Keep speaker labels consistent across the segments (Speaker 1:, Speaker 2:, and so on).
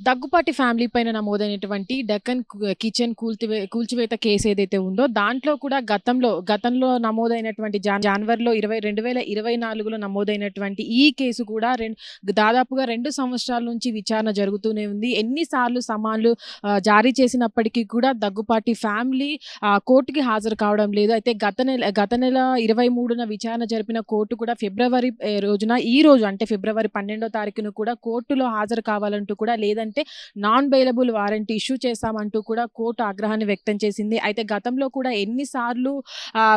Speaker 1: Daggubati family పైన నమోదైనటువంటి Deccan kitchen కూల్చివే కూల్చివేత case ఏదైతే ఉందో దాంట్లో కూడా గతంలో గతంలో నమోదైనటువంటి జాన్ జనవరిలో ఇరవై రెండు వేల ఇరవై నాలుగులో నమోదైనటువంటి ఈ కేసు కూడా రెండు దాదాపుగా రెండు సంవత్సరాల నుంచి విచారణ జరుగుతూనే ఉంది. ఎన్నిసార్లు సమాన్లు జారీ చేసినప్పటికీ కూడా దగ్గుపాటి ఫ్యామిలీ కోర్టుకి హాజరు కావడం లేదు. అయితే గత నెల గత నెల ఇరవై మూడున విచారణ జరిపిన కోర్టు కూడా ఫిబ్రవరి రోజున ఈ రోజు అంటే ఫిబ్రవరి పన్నెండో తారీఖున కూడా కోర్టులో హాజరు కావాలంటూ కూడా లేదని ఏంటంటే నాన్ బెయిలబుల్ వారెంట్ ఇష్యూ చేస్తామంటూ కూడా కోర్టు ఆగ్రహాన్ని వ్యక్తం చేసింది. అయితే గతంలో కూడా ఎన్నిసార్లు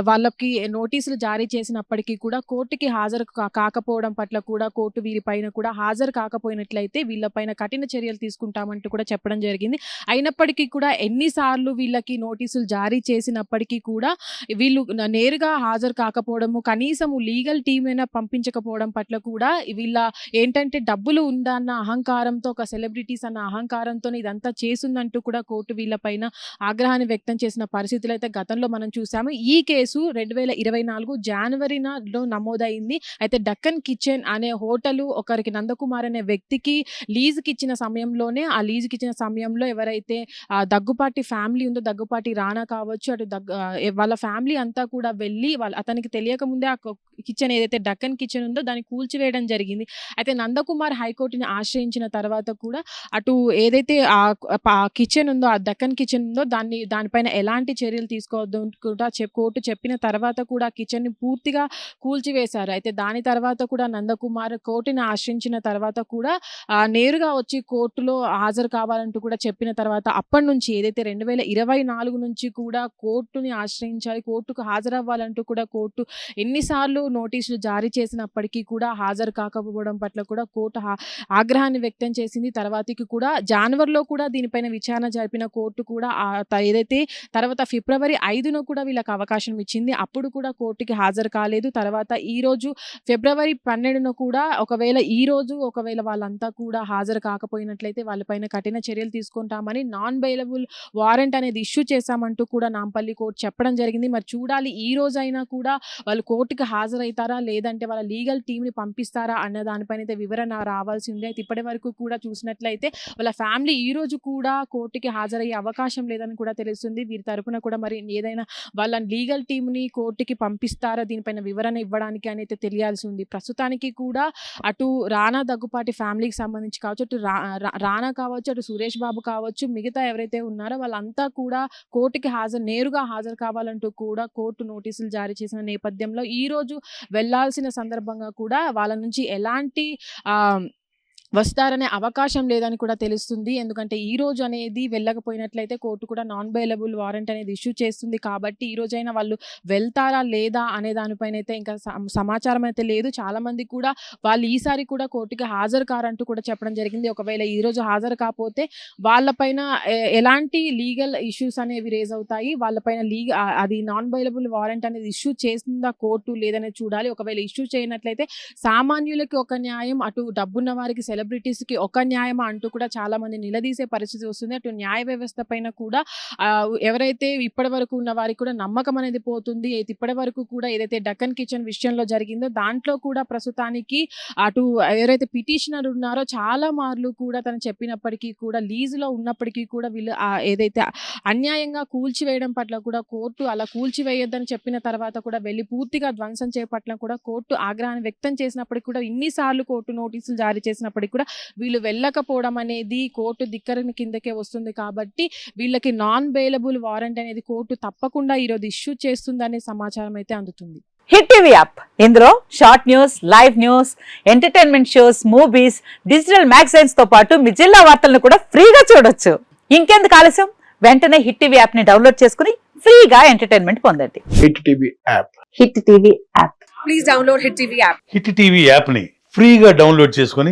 Speaker 1: వాళ్ళకి నోటీసులు జారీ చేసినప్పటికీ కూడా కోర్టుకి హాజరు కా- కాకపోవడం పట్ల కూడా కోర్టు వీరిపైన కూడా హాజరు కాకపోయినట్లయితే వీళ్ళపైన కఠిన చర్యలు తీసుకుంటామంటూ కూడా చెప్పడం జరిగింది. అయినప్పటికీ కూడా ఎన్నిసార్లు వీళ్ళకి నోటీసులు జారీ చేసినప్పటికీ కూడా వీళ్ళు నేరుగా హాజరు కాకపోవడము కనీసము లీగల్ టీం అయినా పంపించకపోవడం పట్ల కూడా వీళ్ళ ఏంటంటే డబ్బులు ఉందన్న అహంకారంతో ఒక సెలబ్రిటీస్ అన్న అహంకారంతో ఇదంతా చేసిందంటూ కూడా కోర్టు వీళ్ళపైన ఆగ్రహాన్ని వ్యక్తం చేసిన పరిస్థితులు అయితే గతంలో మనం చూసాము. ఈ కేసు రెండు వేల ఇరవై నాలుగు జనవరిలో నమోదైంది. అయితే డక్కన్ కిచెన్ అనే హోటల్ ఒకరికి నందకుమార్ అనే వ్యక్తికి లీజుకి ఇచ్చిన సమయంలోనే ఆ లీజుకి ఇచ్చిన సమయంలో ఎవరైతే దగ్గుపాటి ఫ్యామిలీ ఉందో దగ్గుపాటి రానా కావచ్చు అటు దగ్గ వాళ్ళ ఫ్యామిలీ అంతా కూడా వెళ్ళి వాళ్ళ అతనికి తెలియక ముందే ఆ కిచెన్ ఏదైతే డక్కన్ కిచెన్ ఉందో దాన్ని కూల్చివేయడం జరిగింది. అయితే నందకుమార్ హైకోర్టుని ఆశ్రయించిన తర్వాత కూడా అటు ఏదైతే ఆ కిచెన్ ఉందో ఆ దక్కన్ కిచెన్ ఉందో దాన్ని దానిపైన ఎలాంటి చర్యలు తీసుకోవద్దు కూడా చెప్ కోర్టు చెప్పిన తర్వాత కూడా కిచెన్ని పూర్తిగా కూల్చివేశారు. అయితే దాని తర్వాత కూడా నందకుమార్ కోర్టుని ఆశ్రయించిన తర్వాత కూడా నేరుగా వచ్చి కోర్టులో హాజరు కావాలంటూ కూడా చెప్పిన తర్వాత అప్పటి నుంచి ఏదైతే రెండు వేల ఇరవై నాలుగు నుంచి కూడా కోర్టుని ఆశ్రయించాలి కోర్టుకు హాజరవ్వాలంటూ కూడా కోర్టు ఎన్నిసార్లు నోటీసులు జారీ చేసినప్పటికీ కూడా హాజరు కాకపోవడం పట్ల కూడా కోర్టు హా- ఆగ్రహాన్ని వ్యక్తం చేసింది. తర్వాతకి కూడా జనవరిలో కూడా దీనిపైన విచారణ జరిపిన కోర్టు కూడా ఏదైతే తర్వాత ఫిబ్రవరి ఐదున కూడా వీళ్ళకి అవకాశం ఇచ్చింది అప్పుడు కూడా కోర్టుకి హాజరు కాలేదు. తర్వాత ఈ రోజు ఫిబ్రవరి పన్నెండున కూడా ఒకవేళ ఈ రోజు ఒకవేళ వాళ్ళంతా కూడా హాజరు కాకపోయినట్లయితే వాళ్ళపైన కఠిన చర్యలు తీసుకుంటామని నాన్ బెయిలబుల్ వారెంట్ అనేది ఇష్యూ చేశామంటూ కూడా నాంపల్లి కోర్టు చెప్పడం జరిగింది. మరి చూడాలి ఈ రోజైనా కూడా వాళ్ళు కోర్టుకి హాజరవుతారా? లేదంటే వాళ్ళ లీగల్ టీంని పంపిస్తారా? అన్న దానిపైన అయితే వివరణ రావాల్సి ఉంది. అయితే ఇప్పటి వరకు కూడా చూసినట్లయితే అయితే వాళ్ళ ఫ్యామిలీ ఈ రోజు కూడా కోర్టుకి హాజరయ్యే అవకాశం లేదని కూడా తెలుస్తుంది. వీరి తరపున కూడా మరి ఏదైనా వాళ్ళ లీగల్ టీంని కోర్టుకి పంపిస్తారా? దీనిపైన వివరణ ఇవ్వడానికి అని అయితే తెలియాల్సి ఉంది. ప్రస్తుతానికి కూడా అటు రానా దగ్గుపాటి ఫ్యామిలీకి సంబంధించి కావచ్చు అటు రా- రా- రానా కావచ్చు అటు సురేష్ బాబు కావచ్చు మిగతా ఎవరైతే ఉన్నారో వాళ్ళంతా కూడా కోర్టుకి హాజరు నేరుగా హాజరు కావాలంటూ కూడా కోర్టు నోటీసులు జారీ చేసిన నేపథ్యంలో ఈ రోజు వెళ్ళాల్సిన సందర్భంగా కూడా వాళ్ళ నుంచి ఎలాంటి వస్తారనే అవకాశం లేదని కూడా తెలుస్తుంది. ఎందుకంటే ఈ రోజు అనేది వెళ్ళకపోయినట్లయితే కోర్టు కూడా నాన్ బెయిలబుల్ వారెంట్ అనేది ఇష్యూ చేస్తుంది. కాబట్టి ఈ రోజైనా వాళ్ళు వెళ్తారా లేదా అనే దానిపైన అయితే ఇంకా సమాచారం అయితే లేదు. చాలామంది కూడా వాళ్ళు ఈసారి కూడా కోర్టుకి హాజరు కారంటూ కూడా చెప్పడం జరిగింది. ఒకవేళ ఈ రోజు హాజరు కాకపోతే వాళ్ళపైన ఎలాంటి లీగల్ ఇష్యూస్ అనేవి రేజ్ అవుతాయి. వాళ్ళపైన లీగ్ అది నాన్ బైలబుల్ వారెంట్ అనేది ఇష్యూ చేసిందా కోర్టు లేదనేది చూడాలి. ఒకవేళ ఇష్యూ చేయనట్లయితే సామాన్యులకి ఒక న్యాయం అటు డబ్బున్న వారికి సెలవు కి ఒక న్యాయమా అంటూ కూడా చాలా మంది నిలదీసే పరిస్థితి వస్తుంది. అటు న్యాయ వ్యవస్థ పైన కూడా ఎవరైతే ఇప్పటి వరకు ఉన్న వారికి కూడా నమ్మకం అనేది పోతుంది. అయితే ఇప్పటి వరకు కూడా ఏదైతే డక్కన్ కిచెన్ విషయంలో జరిగిందో దాంట్లో కూడా ప్రస్తుతానికి అటు ఎవరైతే పిటిషనర్ ఉన్నారో చాలా మార్లు కూడా తను చెప్పినప్పటికీ కూడా లీజులో ఉన్నప్పటికీ కూడా వీళ్ళు ఏదైతే అన్యాయంగా కూల్చివేయడం పట్ల కూడా కోర్టు అలా కూల్చివేయొద్దని చెప్పిన తర్వాత కూడా వెళ్ళి పూర్తిగా ధ్వంసం చేపట్ల కూడా కోర్టు ఆగ్రహాన్ని వ్యక్తం చేసినప్పటికీ కూడా ఇన్నిసార్లు కోర్టు నోటీసులు జారీ చేసినప్పటికీ కూడా వీళ్ళు వెళ్ళకపోవడం అనేది కోర్టు ధిక్కరణ కిందకే వస్తుంది కాబట్టి వీళ్ళకి నాన్ బెయిలబుల్ వారెంట్ అనేది కోర్టు తప్పకుండా ఈరోజు ఇష్యూ చేస్తుందనే సమాచారం అయితే అందుతుంది.
Speaker 2: Hit TV app. ఇందులో short news live news entertainment shows movies digital మ్యాగజైన్స్తో పాటు మీ జిల్లా వార్తలను కూడా ఫ్రీగా చూడొచ్చు. ఇంకెందుకు ఆలస్యం? వెంటనే హిట్ టీవీ యాప్ని డౌన్లోడ్ చేసుకుని ఫ్రీగా ఎంటర్టైన్మెంట్ పొందండి.
Speaker 3: Hit TV app.
Speaker 2: Hit TV app.
Speaker 4: Please download Hit TV app.
Speaker 5: Hit TV యాప్ని ఫ్రీగా డౌన్లోడ్ చేసుకొని